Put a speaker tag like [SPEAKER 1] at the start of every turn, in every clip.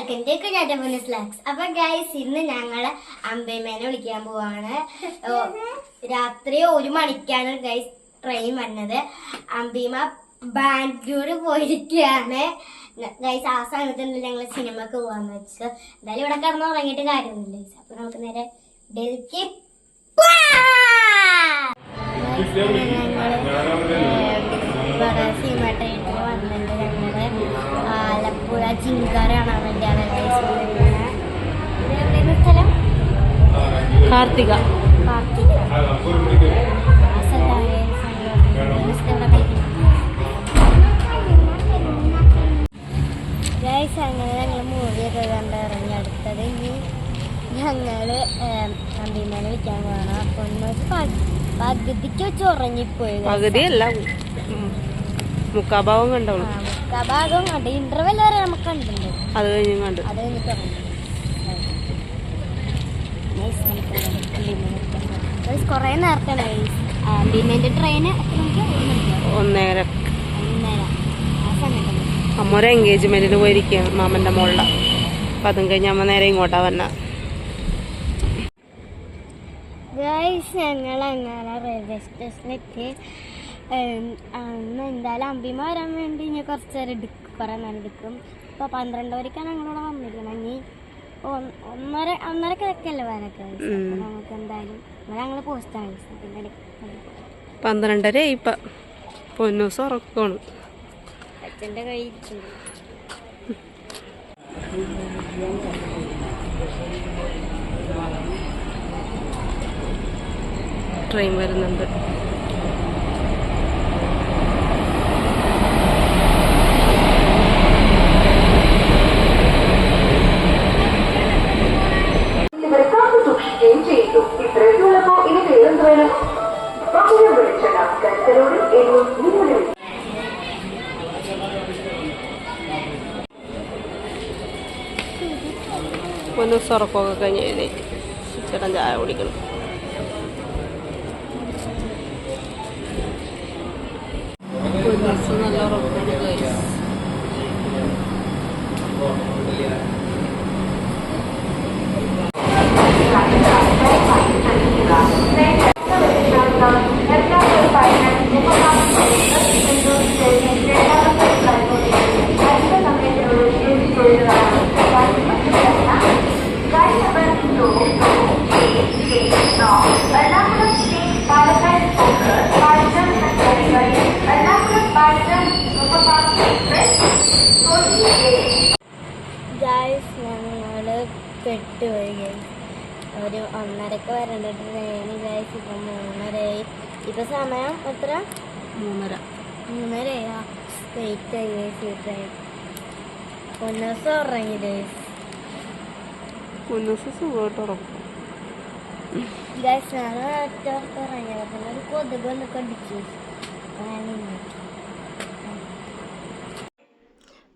[SPEAKER 1] Welcome to കുഞ്ഞാറ്റപ്പൂന് സ്ലാക്സ് അപ്പൊ ഗൈസ് ഇന്ന് ഞങ്ങൾ അമ്പയമ്മേനെ വിളിക്കാൻ പോവാണ്. രാത്രി ഒരു മണിക്കാണ് ഗൈസ് ട്രെയിൻ വന്നത് അമ്പീമ ബാംഗ്ലൂർ പോയിരിക്കുകയാണ് ഗൈസ് ആ സമയത്ത് ഞങ്ങൾ സിനിമക്ക് പോവാന്ന് വെച്ചു എന്തായാലും ഇവിടെ കിടന്ന് ഉറങ്ങിയിട്ട് കാര്യമൊന്നുമില്ല ഗൈസ് അപ്പൊ നമുക്ക് നേരെ ഡൽഹി ഞങ്ങൾ സിനിമ ട്രെയിനിൽ വന്നിട്ട് ഞങ്ങൾ ആലപ്പുഴ ചിങ്കാറാണ് വേണ്ടിയാണ് ഗൈസ് ഇത് എവിടെയാണ് സ്ഥലം
[SPEAKER 2] കാർത്തിക
[SPEAKER 1] കാർത്തിക ആ സ്ഥലത്താണ് guys ഞങ്ങൾ guys ഇവിടെ കളിക്കുന്നത്. ഗൈസ് അങ്ങനെ ഞങ്ങൾ മൂവിയൊക്കെ കണ്ട് ഇറങ്ങി. അടുത്തത് ഇനി ഞങ്ങൾ അമ്പിമേനെ വിൽക്കാൻ പോകണം അപ്പൊ പകുതിക്ക് വെച്ച് ഉറങ്ങിപ്പോയി.
[SPEAKER 2] പകുതിയല്ല. ഉം. മുക്കാഭാവം കണ്ടോളൂ
[SPEAKER 1] ആ, മുക്കാ ഭാഗം കണ്ട്. ഇന്റർവെൽ വരെ നമുക്ക്
[SPEAKER 2] അത് കഴിഞ്ഞും കണ്ടു.
[SPEAKER 1] അത് കഴിഞ്ഞിട്ട് കുറേ ട്രെയിന്
[SPEAKER 2] ഒന്നേര. അമ്മ ഒരു എൻഗേജ്മെന്റിന് പോയിരിക്കുകയാണ് മാമന്റെ മോളിലെ. അപ്പം അതും കഴിഞ്ഞ് അമ്മ നേരെ ഇങ്ങോട്ടാ വന്ന.
[SPEAKER 1] ഞങ്ങൾ അങ്ങനെ റെയിൽവേ സ്റ്റേഷനിലെത്തി ഉം, അന്ന് എന്തായാലും അമ്പിമ വരാൻ വേണ്ടി ഇനി കുറച്ച് നേരം എടുക്കും കുറേ നേരം എടുക്കും. ഇപ്പോൾ പന്ത്രണ്ട് വരയ്ക്കാണ് ഞങ്ങളിവിടെ വന്നിരിക്കുന്നത്. ഇനി ഒന്നര ഒന്നര കിഴക്കല്ലേ വരൊക്കെ നമുക്ക് എന്തായാലും ഞങ്ങൾ പോസ്റ്റാണ് പിന്നെ.
[SPEAKER 2] പന്ത്രണ്ടര ഇപ്പം. പൊന്നൂസ് അച്ഛന്റെ
[SPEAKER 1] അച്ഛന്റെ കൈ
[SPEAKER 2] ട്രെയിൻ വരുന്നുണ്ട്. പൊന്നൂസ് ഉറക്കമൊക്കെ കഴിഞ്ഞ് എഴുന്നേറ്റ്. ചേട്ടൻ ചായ കുടിക്കണം. പൊന്നൂസ് നല്ല ഉറക്കമാണ്
[SPEAKER 1] ഗായ്സ് ഞങ്ങൾ പെട്ടുപോയി ഒരു ഒന്നരക്ക് വരേണ്ട ട്രെയിൻ ഗായ്സ് ഇപ്പം മൂന്നരയായി. ഇപ്പം സമയം എത്ര?
[SPEAKER 2] മൂന്നര.
[SPEAKER 1] മൂന്നരയാ. വെയിറ്റ് ആയി ഗൈസ് ട്രെയിൻ ഒന്ന് ദിവസം ഉറങ്ങി ഗൈസ്
[SPEAKER 2] പൊന്നൂസ് സുഖമായിട്ട് ഉറക്കും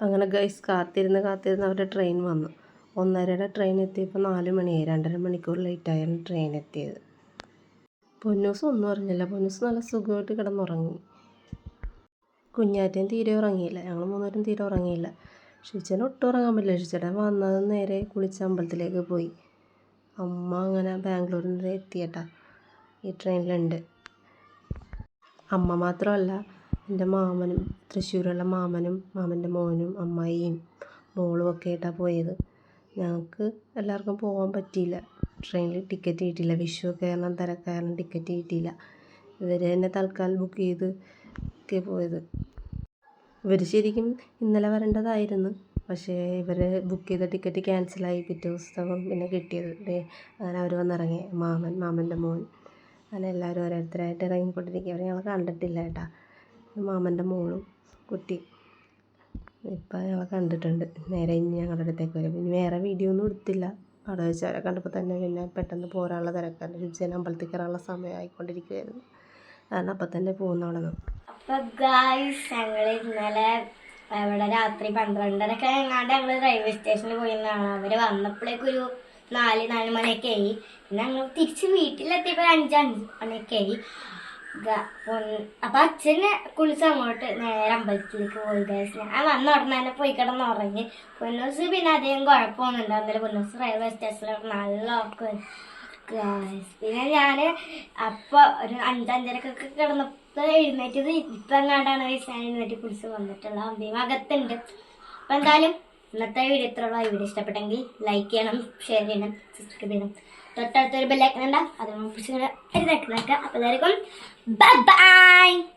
[SPEAKER 2] അങ്ങനെ ഗൈസ് കാത്തിരുന്ന് കാത്തിരുന്ന് അവരുടെ ട്രെയിൻ വന്നു. ഒന്നരയുടെ ട്രെയിൻ എത്തിയപ്പോൾ നാല് മണിയായി. രണ്ടര മണിക്കൂർ ലേറ്റായാണ് ട്രെയിൻ എത്തിയത്. പൊന്നൂസ് ഒന്നും അറിഞ്ഞില്ല. പൊന്നൂസ് നല്ല സുഖമായിട്ട് കിടന്നുറങ്ങി. കുഞ്ഞാറ്റയും തീരെ ഉറങ്ങിയില്ല. ഞങ്ങൾ മൂന്നുപേരും തീരെ ഉറങ്ങിയില്ല. ഷിച്ചൻ ഒട്ടും ഉറങ്ങാൻ പറ്റില്ല. ഷിച്ചേട്ടൻ വന്നത് നേരെ കുളിച്ച അമ്പലത്തിലേക്ക് പോയി. അമ്മ അങ്ങനെ ബാംഗ്ലൂരിൽ നിന്ന് എത്തിയട്ടാ. ഈ ട്രെയിനിലുണ്ട്. അമ്മ മാത്രമല്ല എന്റെ മാമനും തൃശ്ശൂരുള്ള മാമനും മാമന്റെ മോനും അമ്മായിയും മോളും ഒക്കെ ആയിട്ടാണ് പോയത്. ഞങ്ങൾക്ക് എല്ലാവർക്കും പോകാൻ പറ്റിയില്ല. ട്രെയിനിൽ ടിക്കറ്റ് കിട്ടിയില്ല. വിഷു കാരണം തിരക്കാരണം ടിക്കറ്റ് കിട്ടിയില്ല. ഇവർ തന്നെ തൽക്കാലം ബുക്ക് ചെയ്ത് ഒക്കെ പോയത്. ഇവർ ശരിക്കും ഇന്നലെ വരേണ്ടതായിരുന്നു. പക്ഷേ ഇവർ ബുക്ക് ചെയ്ത ടിക്കറ്റ് ക്യാൻസലായി പിറ്റേ ദിവസം പിന്നെ കിട്ടിയത് അങ്ങനെ അവർ വന്നിറങ്ങി. മാമൻ മാമന്റെ മോൻ. അങ്ങനെ എല്ലാവരും ഓരോരുത്തരായിട്ട് ഇറങ്ങിക്കൊണ്ടിരിക്കുക അവരെ ഞങ്ങൾ കണ്ടിട്ടില്ല കേട്ടാ മാമന്റെ മോളും കുട്ടി. ഇപ്പം ഞങ്ങൾ കണ്ടിട്ടുണ്ട്. നേരെ ഇനി ഞങ്ങളുടെ അടുത്തേക്ക് വരും. ഇനി വേറെ വീഡിയോ ഒന്നും എടുത്തില്ല. അവിടെ വെച്ച് അവരെ കണ്ടപ്പോൾ തന്നെ പിന്നെ പെട്ടെന്ന് പോരാനുള്ള തിരക്കാണ്. ശുചിനെ അമ്പലത്തിൽ കയറാനുള്ള സമയം ആയിക്കൊണ്ടിരിക്കുകയായിരുന്നു. കാരണം അപ്പം തന്നെ പോകുന്നവിടെ നിന്ന്
[SPEAKER 1] അപ്പൊ ഗായ്സ് ഞങ്ങൾ ഇന്നലെ ഇവിടെ രാത്രി പന്ത്രണ്ടരൊക്കെ എങ്ങാണ്ട് ഞങ്ങൾ റെയിൽവേ സ്റ്റേഷനിൽ പോയിരുന്നാണ് അവർ വന്നപ്പോഴേക്കും ഒരു നാല് നാല് മണിയൊക്കെ ആയി പിന്നെ ഞങ്ങൾ തിരിച്ച് വീട്ടിലെത്തിയപ്പോൾ അഞ്ച് അഞ്ച് മണിയൊക്കെ ആയി അപ്പൊ അച്ഛനെ കുളിച്ച് അങ്ങോട്ട് നേരെ അമ്പലത്തിലേക്ക് പോയി ഞാൻ വന്ന ഉടനെ തന്നെ പോയി കിടന്ന് ഉറങ്ങി. പൊന്നൂസ് പിന്നെ അധികം കുഴപ്പമൊന്നും ഉണ്ടാവുന്നില്ല പൊന്നൂസ് റെയിൽവേ സ്റ്റേഷനിൽ നല്ല ഉറക്കം പിന്നെ ഞാൻ അപ്പൊ ഒരു അഞ്ചഞ്ചരക്കൊക്കെ കിടന്നപ്പോ എഴുന്നേറ്റത് ഇപ്പൊ എങ്ങാണ്ടാണ് ഞാൻ എഴുന്നേറ്റ് കുളിച്ച് വന്നിട്ടുള്ള അമ്മയും അകത്തുണ്ട്. അപ്പൊ എന്തായാലും ഇന്നത്തെ വീഡിയോ ഇത്രയുള്ള വീഡിയോ ഇഷ്ടപ്പെട്ടെങ്കിൽ ലൈക്ക് ചെയ്യണം ഷെയർ ചെയ്യണം സബ്സ്ക്രൈബ് ചെയ്യണം. തൊട്ടടുത്തൊരു ബെല്ലൈക്കൺ ഉണ്ടാവും അതിനെ കുറിച്ച് എഴുതാക്കി നോക്കുക അപ്പൊ എല്ലാവർക്കും ബൈ